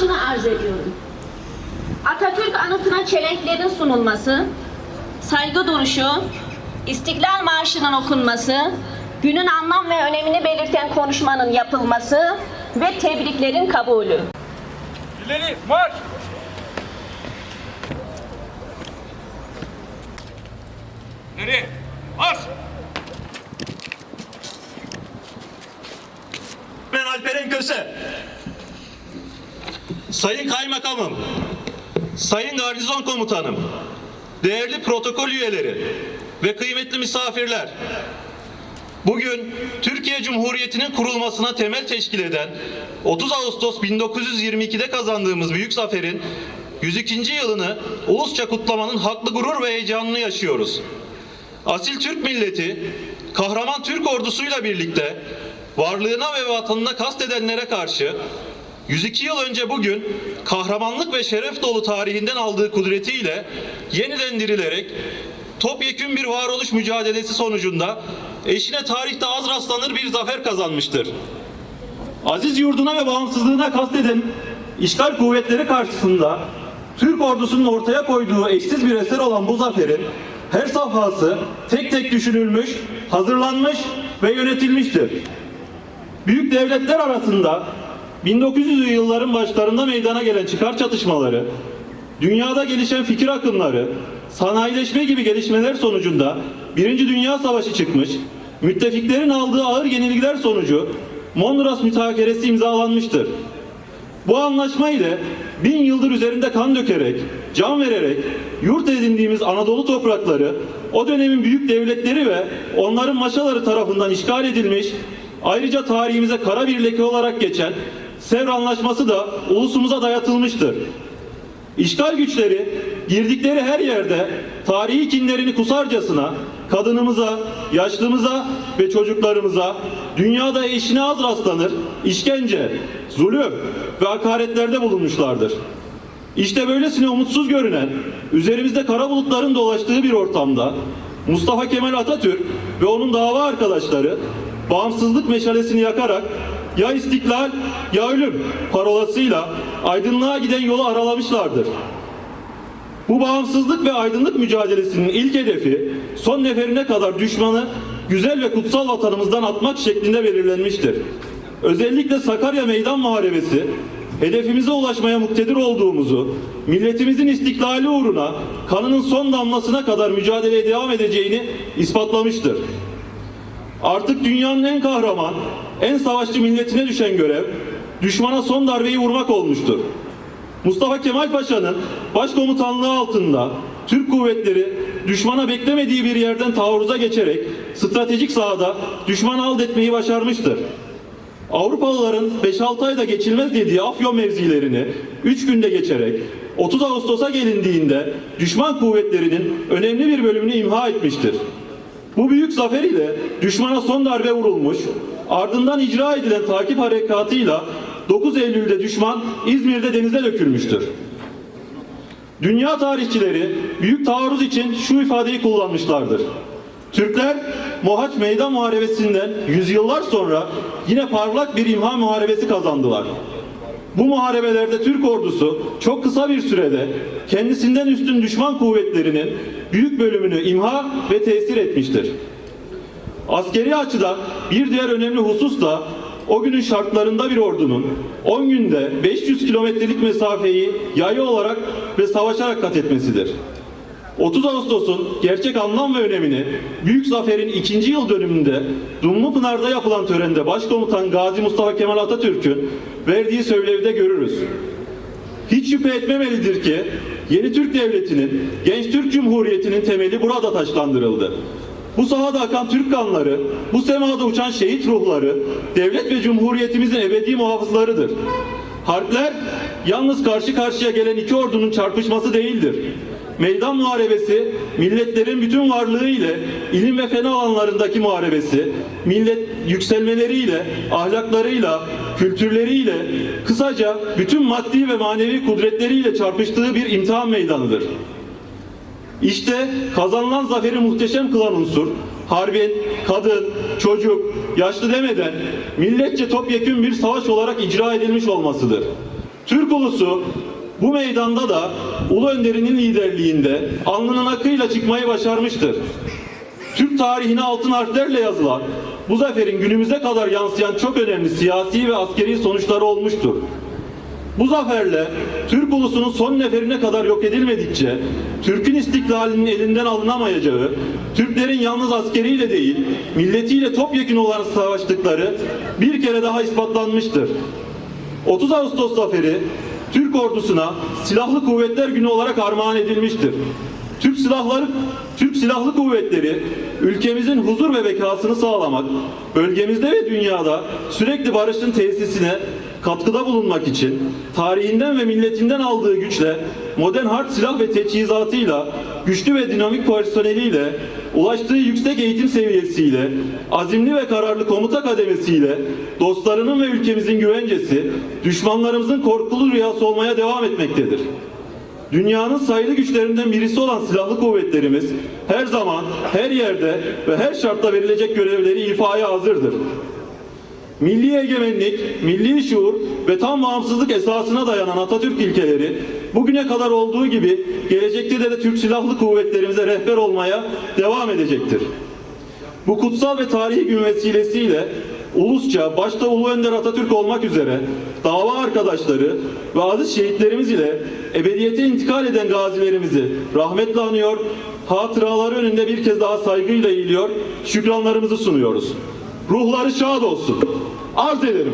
Marşı'nı arz ediyorum. Atatürk anıtına çelenklerin sunulması, saygı duruşu, İstiklal Marşı'nın okunması, günün anlam ve önemini belirten konuşmanın yapılması ve tebriklerin kabulü. İleri marş! İleri marş! Ben Alperen Köse. Sayın Kaymakamım, Sayın Garnizon Komutanım, değerli protokol üyeleri ve kıymetli misafirler. Bugün Türkiye Cumhuriyeti'nin kurulmasına temel teşkil eden 30 Ağustos 1922'de kazandığımız büyük zaferin 102. yılını ulusça kutlamanın haklı gurur ve heyecanını yaşıyoruz. Asil Türk milleti, kahraman Türk ordusuyla birlikte varlığına ve vatanına kastedenlere karşı 102 yıl önce bugün kahramanlık ve şeref dolu tarihinden aldığı kudretiyle yeniden dirilerek topyekün bir varoluş mücadelesi sonucunda eşine tarihte az rastlanır bir zafer kazanmıştır. Aziz yurduna ve bağımsızlığına kasteden işgal kuvvetleri karşısında Türk ordusunun ortaya koyduğu eşsiz bir eser olan bu zaferin her safhası tek tek düşünülmüş, hazırlanmış ve yönetilmiştir. Büyük devletler arasında 1900'lü yılların başlarında meydana gelen çıkar çatışmaları, dünyada gelişen fikir akımları, sanayileşme gibi gelişmeler sonucunda Birinci Dünya Savaşı çıkmış, müttefiklerin aldığı ağır yenilgiler sonucu Mondros Mütakeresi imzalanmıştır. Bu anlaşma ile bin yıldır üzerinde kan dökerek, can vererek yurt edindiğimiz Anadolu toprakları o dönemin büyük devletleri ve onların maşaları tarafından işgal edilmiş, ayrıca tarihimize kara bir leke olarak geçen Sevr Anlaşması da ulusumuza dayatılmıştır. İşgal güçleri girdikleri her yerde tarihi kinlerini kusarcasına kadınımıza, yaşlımıza ve çocuklarımıza dünyada eşine az rastlanır işkence, zulüm ve hakaretlerde bulunmuşlardır. İşte böylesine umutsuz görünen, üzerimizde kara bulutların dolaştığı bir ortamda Mustafa Kemal Atatürk ve onun dava arkadaşları bağımsızlık meşalesini yakarak ya istiklal ya ölüm parolasıyla aydınlığa giden yolu aralamışlardır. Bu bağımsızlık ve aydınlık mücadelesinin ilk hedefi son neferine kadar düşmanı güzel ve kutsal vatanımızdan atmak şeklinde belirlenmiştir. Özellikle Sakarya Meydan Muharebesi hedefimize ulaşmaya muktedir olduğumuzu, milletimizin istiklali uğruna kanının son damlasına kadar mücadeleye devam edeceğini ispatlamıştır. Artık dünyanın en kahraman, en savaşçı milletine düşen görev düşmana son darbeyi vurmak olmuştur. Mustafa Kemal Paşa'nın başkomutanlığı altında Türk kuvvetleri düşmana beklemediği bir yerden taarruza geçerek stratejik sahada düşmanı alt etmeyi başarmıştır. Avrupalıların 5-6 ayda geçilmez dediği Afyon mevzilerini 3 günde geçerek 30 Ağustos'a gelindiğinde düşman kuvvetlerinin önemli bir bölümünü imha etmiştir. Bu büyük zafer ile düşmana son darbe vurulmuş, ardından icra edilen takip harekatıyla 9 Eylül'de düşman İzmir'de denize dökülmüştür. Dünya tarihçileri büyük taarruz için şu ifadeyi kullanmışlardır. Türkler Mohaç Meydan Muharebesi'nden yüzyıllar sonra yine parlak bir imha muharebesi kazandılar. Bu muharebelerde Türk ordusu çok kısa bir sürede kendisinden üstün düşman kuvvetlerinin büyük bölümünü imha ve tesir etmiştir. Askeri açıdan bir diğer önemli husus da o günün şartlarında bir ordunun 10 günde 500 kilometrelik mesafeyi yayı olarak ve savaşarak kat etmesidir. 30 Ağustos'un gerçek anlam ve önemini Büyük Zafer'in ikinci yıl dönümünde Dumlupınar'da yapılan törende Başkomutan Gazi Mustafa Kemal Atatürk'ün verdiği söylevde görürüz. Hiç şüphe etmemelidir ki yeni Türk Devleti'nin, genç Türk Cumhuriyeti'nin temeli burada taşlandırıldı. Bu sahada akan Türk kanları, bu semada uçan şehit ruhları, devlet ve cumhuriyetimizin ebedi muhafızlarıdır. Harpler yalnız karşı karşıya gelen iki ordunun çarpışması değildir. Meydan muharebesi, milletlerin bütün varlığı ile ilim ve fen alanlarındaki muharebesi, millet yükselmeleriyle, ahlaklarıyla, kültürleriyle, kısaca bütün maddi ve manevi kudretleriyle çarpıştığı bir imtihan meydanıdır. İşte kazanılan zaferi muhteşem kılan unsur, harbin, kadın, çocuk, yaşlı demeden milletçe topyekün bir savaş olarak icra edilmiş olmasıdır. Türk ulusu bu meydanda da Ulu Önder'inin liderliğinde alnının akıyla çıkmayı başarmıştır. Türk tarihine altın harflerle yazılan bu zaferin günümüze kadar yansıyan çok önemli siyasi ve askeri sonuçları olmuştur. Bu zaferle Türk ulusunun son neferine kadar yok edilmedikçe Türk'ün istiklalinin elinden alınamayacağı, Türklerin yalnız askeriyle değil, milletiyle topyekun olarak savaştıkları bir kere daha ispatlanmıştır. 30 Ağustos zaferi Türk ordusuna Silahlı Kuvvetler Günü olarak armağan edilmiştir. Türk silahları Türk Silahlı Kuvvetleri ülkemizin huzur ve bekasını sağlamak, bölgemizde ve dünyada sürekli barışın tesisine katkıda bulunmak için tarihinden ve milletinden aldığı güçle modern harp silah ve teçhizatıyla güçlü ve dinamik personeliyle ulaştığı yüksek eğitim seviyesiyle azimli ve kararlı komuta kademesiyle dostlarının ve ülkemizin güvencesi düşmanlarımızın korkulu rüyası olmaya devam etmektedir. Dünyanın sayılı güçlerinden birisi olan silahlı kuvvetlerimiz her zaman, her yerde ve her şartta verilecek görevleri ifaya hazırdır. Milli egemenlik, milli şuur ve tam bağımsızlık esasına dayanan Atatürk ilkeleri bugüne kadar olduğu gibi gelecekte de, de Türk Silahlı Kuvvetlerimize rehber olmaya devam edecektir. Bu kutsal ve tarihi gün vesilesiyle ulusça başta Ulu Önder Atatürk olmak üzere dava arkadaşları ve aziz şehitlerimiz ile ebediyete intikal eden gazilerimizi rahmetle anıyor, hatıraları önünde bir kez daha saygıyla eğiliyor, şükranlarımızı sunuyoruz. Ruhları şad olsun. Arz ederim.